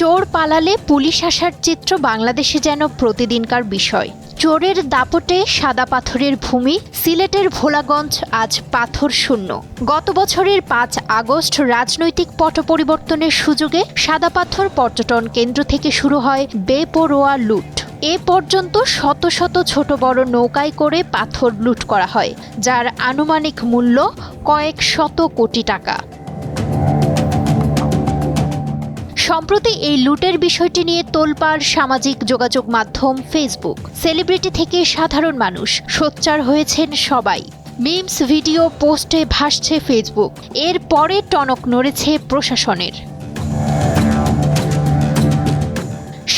চোর পালালে পুলিশ আসার চিত্র বাংলাদেশে যেন প্রতিদিনকার বিষয়। চোরের দাপটে সাদা পাথরের ভূমি, সিলেটের ভোলাগঞ্জ আজ পাথর শূন্য। গত বছরের পাঁচ আগস্ট রাজনৈতিক পট পরিবর্তনের সুযোগে সাদা পাথর পর্যটন কেন্দ্র থেকে শুরু হয় বেপরোয়া লুট। এ পর্যন্ত শত শত ছোট বড় নৌকায় করে পাথর লুট করা হয়, যার আনুমানিক মূল্য কয়েক শত কোটি টাকা। সম্প্রতি এই লুটের বিষয়টি নিয়ে তোলপাড় সামাজিক যোগাযোগ মাধ্যম ফেসবুক সেলিব্রিটি থেকে সাধারণ মানুষ, সোচ্চার হয়েছেন সবাই। মিমস ভিডিও পোস্টে ভাসছে ফেসবুক এর পরে টনক নড়েছে প্রশাসনের।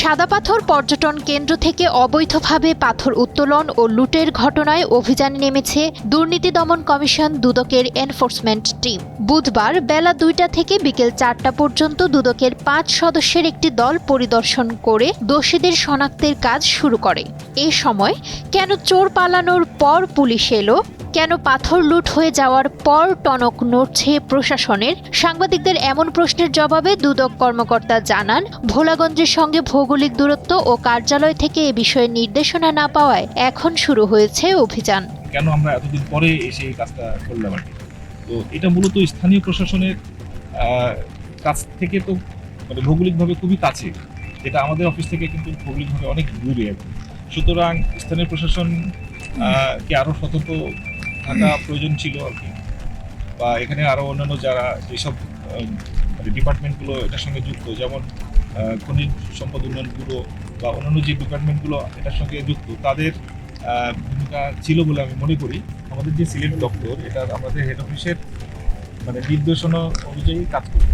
সাদা পাথর পর্যটন কেন্দ্র থেকে অবৈধভাবে পাথর উত্তোলন ও লুটের ঘটনায় অভিযানে নেমেছে দুর্নীতি দমন কমিশন দুদকের এনফোর্সমেন্ট টিম। বুধবার বেলা দুইটা থেকে বিকেল চারটা পর্যন্ত দুদকের পাঁচ সদস্যের একটি দল পরিদর্শন করে দোষীদের শনাক্তের কাজ শুরু করে। এ সময় কেন চোর পালানোর পর পুলিশ এলো? কেন পাথর লুট হয়ে যাওয়ার পর টনক নড়ছে প্রশাসনের? সাংবাদিকদের এমন প্রশ্নের জবাবে দুদক কর্মকর্তা জানান, ভোলাগঞ্জের সঙ্গে ভৌগোলিক দূরত্ব ও কার্যালয় থেকে এ বিষয়ে নির্দেশনা না পাওয়ায় এখন শুরু হয়েছে অভিযান। কেন আমরা এতদিন পরে এসে এই কাজটা করলাম আর তো এটা মূলত স্থানীয় প্রশাসনের কাছ থেকে তো মানে ভৌগোলিকভাবে খুবই কাছে। এটা আমাদের অফিস থেকে কিন্তু ভৌগোলিকভাবে অনেক দূরে সুতরাং স্থানীয় প্রশাসন কে আরও সতর্ক থাকা প্রয়োজন ছিল আর কি। বা এখানে আরও অন্যান্য যারা যেসব মানে ডিপার্টমেন্টগুলো এটার সঙ্গে যুক্ত, যেমন খনিজ সম্পদ উন্নয়ন ব্যুরো বা অন্যান্য যে ডিপার্টমেন্টগুলো এটার সঙ্গে যুক্ত, তাদের ভূমিকা ছিল বলে আমি মনে করি। আমাদের যে সিলেট দপ্তর এটা আমাদের হেড অফিসের মানে নির্দেশনা অনুযায়ী কাজ করবে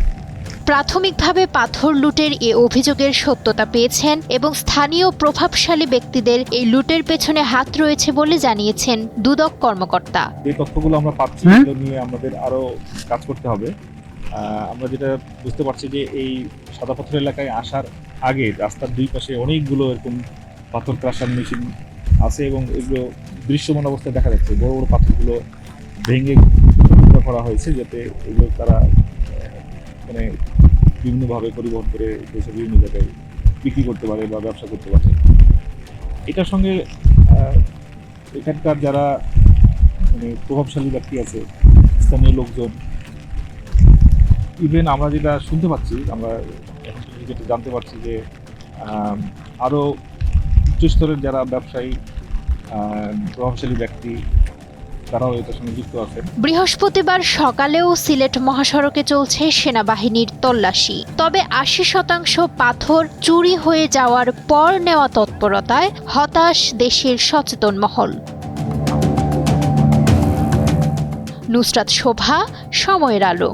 প্রাথমিকভাবে পাথর লুটের এ অভিযোগের সত্যতা পেয়েছেন এবং স্থানীয় প্রভাবশালী ব্যক্তিদের এই লুটের পেছনে হাত রয়েছে বলে জানিয়েছেন দুদক কর্মকর্তা। যে তথ্যগুলো আমরা পাচ্ছি নিয়ে আমাদের আরও কাজ করতে হবে। আমরা যেটা বুঝতে পারছি যে এই সাদা পাথর এলাকায় আসার আগে রাস্তার দুই পাশে অনেকগুলো এরকম পাথর ক্রাশার মেশিন আছে এবং এগুলো দৃশ্যমান অবস্থায় দেখা যাচ্ছে। বড় বড় পাথরগুলো ভেঙে করা হয়েছে যাতে এগুলো তারা মানে বিভিন্নভাবে পরিবহন করে দেশের বিভিন্ন জায়গায় বিক্রি করতে পারে বা ব্যবসা করতে পারে। এটার সঙ্গে এখানকার যারা মানে প্রভাবশালী ব্যক্তি আছে, স্থানীয় লোকজন ইভেন আমরা যেটা শুনতে পাচ্ছি, আমরা এখন যেটা জানতে পারছি যে আরও আরও উচ্চস্তরের যারা ব্যবসায়ী প্রভাবশালী ব্যক্তি তারাও এটার সঙ্গে যুক্ত বৃহস্পতিবার সকালেও সিলেট মহাসড়কে চলছে সেনাবাহিনীর তল্লাশি। তবে আশি শতাংশ পাথর চুরি হয়ে যাওয়ার পর নেওয়া তৎপরতায় হতাশ দেশের সচেতন মহল। নুসরাত শোভা, সময়ের আলো।